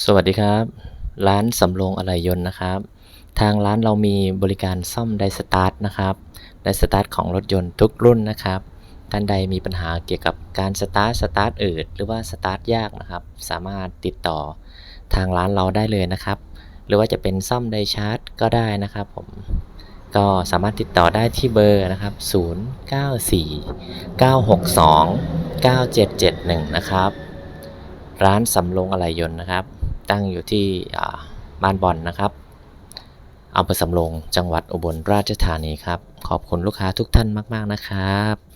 สวัสดีครับ ร้านสำโรงอะไหล่ยนต์นะครับ ทางร้านเรามีบริการซ่อมไดสตาร์ทนะครับไดสตาร์ทของรถยนต์ทุกรุ่นนะครับ ท่านใดมีปัญหาเกี่ยวกับการสตาร์ทสตาร์ทอืดหรือว่าสตาร์ทยากนะครับ สามารถติดต่อทางร้านเราได้เลยนะครับ หรือว่าจะเป็นซ่อมไดชาร์จก็ได้นะครับผมก็สามารถติดต่อได้ที่เบอร์นะครับ 094 962 9771 นะครับ ร้านสำโรงอะไหล่ยนต์นะครับ ตั้งอยู่ที่บ้านบอนนะครับอำเภอสำโรงจังหวัดอุบลราชธานีครับ ขอบคุณลูกค้าทุกท่านมาก ๆ นะครับ